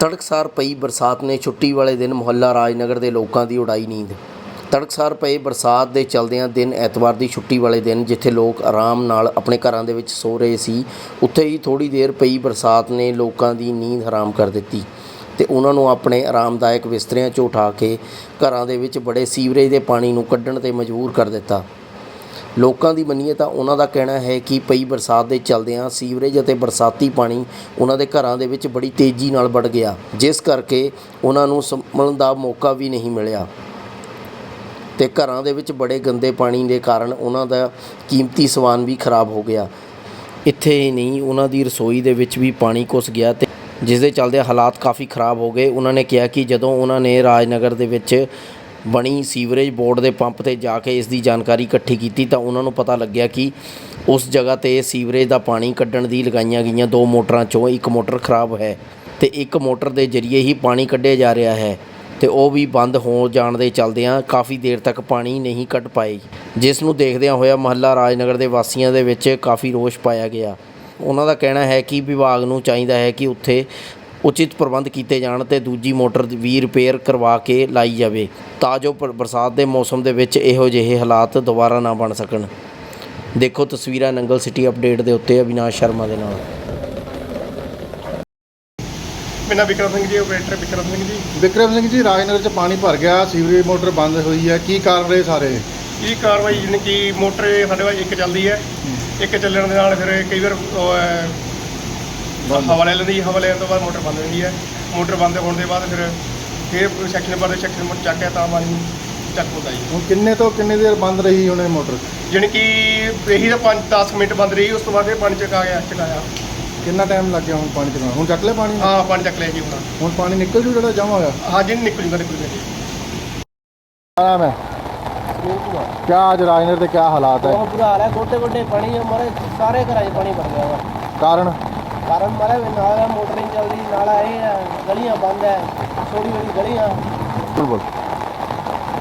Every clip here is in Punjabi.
ਤੜਕਸਾਰ ਪਈ ਬਰਸਾਤ ਨੇ ਛੁੱਟੀ ਵਾਲੇ ਦਿਨ ਮੁਹੱਲਾ ਰਾਜਨਗਰ ਦੇ ਲੋਕਾਂ ਦੀ ਉਡਾਈ ਨੀਂਦ। ਤੜਕਸਾਰ ਪਏ ਬਰਸਾਤ ਦੇ ਚਲਦਿਆਂ ਦਿਨ ਐਤਵਾਰ ਦੀ ਛੁੱਟੀ ਵਾਲੇ ਦਿਨ ਜਿੱਥੇ ਲੋਕ ਆਰਾਮ ਨਾਲ ਆਪਣੇ ਘਰਾਂ ਦੇ ਵਿੱਚ ਸੋ ਰਹੇ ਸੀ, ਉੱਥੇ ਹੀ ਥੋੜੀ ਦੇਰ ਪਈ ਬਰਸਾਤ ਨੇ ਲੋਕਾਂ ਦੀ ਨੀਂਦ ਹਰਾਮ ਕਰ ਦਿੱਤੀ ਤੇ ਉਹਨਾਂ ਨੂੰ ਆਪਣੇ ਆਰਾਮਦਾਇਕ ਬਿਸਤਰਿਆਂ 'ਚੋਂ ਉਠਾ ਕੇ ਘਰਾਂ ਦੇ ਵਿੱਚ ਬੜੇ ਸੀਵਰੇਜ ਦੇ ਪਾਣੀ ਨੂੰ ਕੱਢਣ ਤੇ ਮਜਬੂਰ ਕਰ ਦਿੱਤਾ। ਲੋਕਾਂ ਦੀ ਮੰਨੀਏ ਤਾਂ ਉਹਨਾਂ ਦਾ ਕਹਿਣਾ ਹੈ ਕਿ ਪਈ ਬਰਸਾਤ ਦੇ ਚਲਦਿਆਂ ਸੀਵਰੇਜ ਅਤੇ ਬਰਸਾਤੀ ਪਾਣੀ ਉਹਨਾਂ ਦੇ ਘਰਾਂ ਦੇ ਵਿੱਚ ਬੜੀ ਤੇਜ਼ੀ ਨਾਲ ਵੜ ਗਿਆ, ਜਿਸ ਕਰਕੇ ਉਹਨਾਂ ਨੂੰ ਸੰਭਲਣ ਦਾ ਮੌਕਾ ਵੀ ਨਹੀਂ ਮਿਲਿਆ। ਅਤੇ ਘਰਾਂ ਦੇ ਵਿੱਚ ਬੜੇ ਗੰਦੇ ਪਾਣੀ ਦੇ ਕਾਰਨ ਉਹਨਾਂ ਦਾ ਕੀਮਤੀ ਸਮਾਨ ਵੀ ਖਰਾਬ ਹੋ ਗਿਆ। ਇੱਥੇ ਹੀ ਨਹੀਂ, ਉਹਨਾਂ ਦੀ ਰਸੋਈ ਦੇ ਵਿੱਚ ਵੀ ਪਾਣੀ ਘੁਸ ਗਿਆ ਅਤੇ ਜਿਸ ਦੇ ਚੱਲਦੇ ਹਾਲਾਤ ਕਾਫੀ ਖਰਾਬ ਹੋ ਗਏ। ਉਹਨਾਂ ਨੇ ਕਿਹਾ ਕਿ ਜਦੋਂ ਉਹਨਾਂ ਨੇ ਰਾਜਨਗਰ ਦੇ ਵਿੱਚ ਬਣੀ ਸੀਵਰੇਜ ਬੋਰਡ ਦੇ ਪੰਪ ਤੇ ਜਾ ਕੇ ਇਸ ਦੀ ਜਾਣਕਾਰੀ ਇਕੱਠੀ ਕੀਤੀ ਤਾਂ ਉਹਨਾਂ ਨੂੰ ਪਤਾ ਲੱਗਿਆ ਕਿ ਉਸ ਜਗ੍ਹਾ ਤੇ ਸੀਵਰੇਜ ਦਾ ਪਾਣੀ ਕੱਢਣ ਦੀ ਲਗਾਈਆਂ ਗਈਆਂ ਦੋ ਮੋਟਰਾਂ ਚੋਂ ਇੱਕ ਮੋਟਰ ਖਰਾਬ ਹੈ ਤੇ ਇੱਕ ਮੋਟਰ ਦੇ ਜ਼ਰੀਏ ਹੀ ਪਾਣੀ ਕੱਢਿਆ ਜਾ ਰਿਹਾ ਹੈ ਤੇ ਉਹ ਵੀ ਬੰਦ ਹੋ ਜਾਣ ਦੇ ਚਲਦਿਆਂ ਕਾਫੀ ਦੇਰ ਤੱਕ ਪਾਣੀ ਨਹੀਂ ਕੱਢ ਪਾਏ, ਜਿਸ ਨੂੰ ਦੇਖਦਿਆਂ ਹੋਇਆ ਮਹੱਲਾ ਰਾਜਨਗਰ ਦੇ ਵਾਸੀਆਂ ਦੇ ਵਿੱਚ ਕਾਫੀ ਰੋਸ਼ ਪਾਇਆ ਗਿਆ। ਉਹਨਾਂ ਦਾ ਕਹਿਣਾ ਹੈ ਕਿ ਵਿਭਾਗ ਨੂੰ ਚਾਹੀਦਾ ਹੈ ਕਿ ਉੱਥੇ ਉਚਿਤ ਪ੍ਰਬੰਧ ਕੀਤੇ ਜਾਣ ਤੇ ਦੂਜੀ ਮੋਟਰ ਵੀ ਰਿਪੇਅਰ ਕਰਵਾ ਕੇ ਲਾਈ ਜਾਵੇ ਤਾਂ ਜੋ ਬਰਸਾਤ ਦੇ ਮੌਸਮ ਦੇ ਵਿੱਚ ਇਹੋ ਜਿਹੇ ਹਾਲਾਤ ਦੁਬਾਰਾ ਨਾ ਬਣ ਸਕਣ। ਦੇਖੋ ਤਸਵੀਰਾਂ ਨੰਗਲ ਸਿਟੀ ਅਪਡੇਟ ਦੇ ਉੱਤੇ ਅਵਿਨਾਸ਼ ਸ਼ਰਮਾ ਦੇ ਨਾਲ। ਮੇਰਾ ਵਿਕਰਮ ਸਿੰਘ ਜੀ ਆਪਰੇਟਰ ਵਿਕਰਮ ਸਿੰਘ ਜੀ। ਵਿਕਰਮ ਸਿੰਘ ਜੀ ਰਾਜਨਗਰ ਚ ਪਾਣੀ ਭਰ ਗਿਆ ਸੀਵਰੇਜ ਮੋਟਰ ਬੰਦ ਹੋਈ ਹੈ ਕੀ ਕਾਰਨ ਰਹੇ ਸਾਰੇ? ਇਹ ਕਾਰਵਾਈ ਜਾਣੀ ਕਿ ਮੋਟਰ ਸਾਡੇ ਕੋਲ ਇੱਕ ਚੱਲਦੀ ਹੈ ਇੱਕ ਚੱਲਣ ਦੇ ਨਾਲ ਫਿਰ ਕਈ ਵਾਰ ਹਵਾ ਲੈ ਲੈਂਦੀ ਹਵਾ ਲੈਣ ਤੋਂ ਬਾਅਦ ਮੋਟਰ ਬੰਦ ਹੋ ਜਾਂਦੀ ਹੈ। ਮੋਟਰ ਬੰਦ ਹੋਣ ਦੇ ਬਾਅਦ ਫਿਰ ਫਿਰ ਸੈਕਸ਼ਨ ਨੰਬਰ ਦੇ ਸੈਕਸ਼ਨ ਨੰਬਰ ਚੱਕ ਕੇ ਤਾਂ ਪਾਣੀ ਚੱਕ ਹੁੰਦਾ ਜੀ ਹੁਣ ਕਿੰਨੇ ਤੋਂ ਕਿੰਨੇ ਦੇਰ ਬੰਦ ਰਹੀ ਹੁਣ ਇਹ ਮੋਟਰ? ਜਾਣੀ ਕਿ ਇਹੀ ਤਾਂ 5-10 ਮਿੰਟ ਬੰਦ ਰਹੀ ਉਸ ਤੋਂ ਬਾਅਦ ਇਹ ਪਾਣੀ ਚਕਾ ਗਿਆ ਚਕਾਇਆ। ਕਿੰਨਾ ਟਾਈਮ ਲੱਗ ਗਿਆ ਹੁਣ ਪਾਣੀ ਚਲਾਉਣ ਹੁਣ ਚੱਕ ਲਿਆ ਪਾਣੀ? ਹਾਂ ਪਾਣੀ ਚੱਕ ਲਿਆ ਜੀ ਹੁਣ। ਹੁਣ ਪਾਣੀ ਨਿਕਲ ਜੂ ਜਿਹੜਾ ਜਮਾ ਹੋਇਆ? ਹਾਂ ਜੀ ਨਿਕਲ ਜੂਗਾ ਨਿਕਲ ਜੂਗਾ। ਜੀ ਆਰਾਮ ਹੈ ਕਿਆ ਅੱਜ ਰਾਜਨਗਰ ਦੇ ਕਿਆ ਹਾਲਾਤ ਹੈ? ਬਹੁਤ ਬੁਰਾ ਹਾਲ ਹੈ ਗੋਡੇ ਗੋਡੇ ਪਾਣੀ ਹੈ ਮਾਰੇ ਸਾਰੇ ਘਰਾਂ 'ਚ ਪਾਣੀ ਭਰ ਗਿਆ ਵਾ। ਕਾਰਨ? ਕਾਰਨ ਮਾਰੇ ਨਾਲ ਮੋਟਰ ਨਹੀਂ ਚੱਲਦੀ ਨਾਲ ਇਹ ਹੈ ਗਲੀਆਂ ਬੰਦ ਹੈ ਛੋਟੀ ਛੋਟੀ ਗਲੀਆਂ। ਬਿਲਕੁਲ।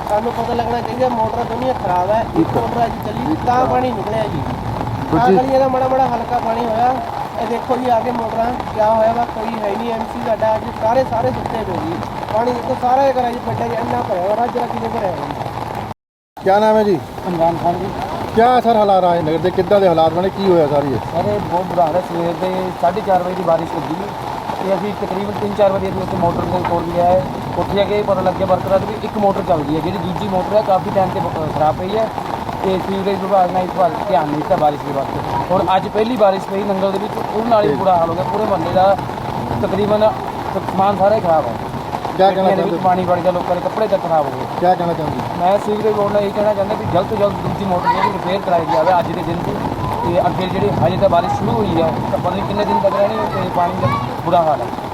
ਸਾਨੂੰ ਪਤਾ ਲੱਗਣਾ ਚਾਹੀਦਾ ਮੋਟਰ ਦੁਨੀਆ ਖਰਾਬ ਹੈ ਇੱਕ ਮੋਟਰ ਅੱਜ ਚੱਲੀ ਤਾਂ ਪਾਣੀ ਨਿਕਲਿਆ ਜੀ। ਆ ਦੂਜੀ- ਗਲੀਆਂ ਦਾ ਮਾੜਾ ਮਾੜਾ ਹਲਕਾ ਪਾਣੀ ਹੋਇਆ। ਇਹ ਦੇਖੋ ਜੀ ਆਗੇ ਮੋਟਰਾਂ ਕਿਆ ਹੋਇਆ ਵਾ ਕੋਈ ਹੈ ਨਹੀਂ ਐਮਸੀ ਸਾਡਾ ਅੱਜ ਸਾਰੇ ਸਾਰੇ ਸੁੱਤੇ ਪਏ ਜੀ। ਪਾਣੀ ਦੇਖੋ ਸਾਰੇ ਘਰਾਂ 'ਚ ਪੱਟਿਆ ਜੀ ਇੰਨਾ ਭਰਿਆ ਹੋਇਆ ਰਾਜ ਜਰਾ ਕਿਵੇਂ ਭਰਿਆ ਹੋਇਆ ਕਿਆ ਨਾਮ ਹੈ ਜੀ? ਇਮਰਾਨ ਖਾਨ ਜੀ ਕਿਆ ਸਰ ਹਾਲਾਤ ਰਾਜਨਗਰ ਦੇ? ਕਿੱਦਾਂ ਦੇ ਹਾਲਾਤ ਬਣੇ? ਕੀ ਹੋਇਆ ਸਾਰੀ ਇਹ? ਸਾਰੇ ਬਹੁਤ ਬੁਰਾ ਹਾਲ ਹੈ। ਸਵੇਰ ਦੇ 4:30 ਵਜੇ ਦੀ ਬਾਰਿਸ਼ ਲੱਗੀ ਤੇ ਅਸੀਂ ਤਕਰੀਬਨ 3-4 ਵਜੇ ਦੀ ਉੱਥੇ ਮੋਟਰ ਦੇ ਕੋਲ ਗਿਆ ਹੈ ਉੱਥੇ ਜਾ ਕੇ ਪਤਾ ਲੱਗਿਆ ਵਰਕਰਾਂ ਨੂੰ ਵੀ ਇੱਕ ਮੋਟਰ ਚੱਲਦੀ ਹੈ। ਜਿਹੜੀ ਦੂਜੀ ਮੋਟਰ ਹੈ, ਕਾਫੀ ਟਾਈਮ ਤੇ ਬ- ਖਰਾਬ ਪਈ ਹੈ। ਤੇ ਸੀਵਰੇਜ ਵਿਭਾਗ ਨੇ ਇਸ ਵਾਰ ਧਿਆਨ ਨਹੀਂ ਦਿੱਤਾ ਬਾਰਿਸ਼ ਦੇ ਵਾਸਤੇ ਹੁਣ ਅੱਜ ਪਹਿਲੀ ਬਾਰਿਸ਼ ਪਈ ਨੰਗਲ ਦੇ ਵਿੱਚ। ਉਹਦੇ ਨਾਲ ਹੀ ਬੁਰਾ ਹਾਲ ਹੋ ਗਿਆ। ਪੂਰੇ ਮਹੱਲੇ ਦਾ ਤਕਰੀਬਨ ਸਮਾਨ ਸਾਰਾ ਹੀ ਖਰਾਬ ਹੈ। ਕਿਆ ਕਹਿਣਾ ਗੱਡੀਆਂ ਦੇ ਵਿੱਚ ਚਾਹੁੰਦੇ? ਪਾਣੀ ਵੜ ਗਿਆ ਲੋਕਾਂ ਦੇ ਕੱਪੜੇ ਤੱਕ ਖਰਾਬ ਹੋ ਗਏ। ਕਿਆ ਕਹਿਣਾ ਚਾਹੁੰਦੇ? ਮੈਂ ਸੀਵਰੇਜ ਬੋਰਡ ਨੂੰ ਇਹ ਕਹਿਣਾ ਚਾਹੁੰਦਾ ਵੀ ਜਲਦ ਤੋਂ ਜਲਦ ਦੂਜੀ ਮੋਟਰ ਜਿਹੜੀ ਰਿਪੇਅਰ ਕਰਾਈ ਜਾਵੇ ਅੱਜ ਦੇ ਦਿਨ 'ਚ ਤੇ ਅੱਗੇ ਜਿਹੜੀ ਹਜੇ ਤਾਂ ਬਾਰਿਸ਼ ਸ਼ੁਰੂ ਹੋਈ ਹੈ ਤਾਂ ਪਤਾ ਨਹੀਂ ਕਿੰਨੇ ਦਿਨ ਤੱਕ ਰਹਿਣੀ ਤੇ ਪਾਣੀ ਦਾ ਬੁਰਾ ਹਾਲ ਹੈ।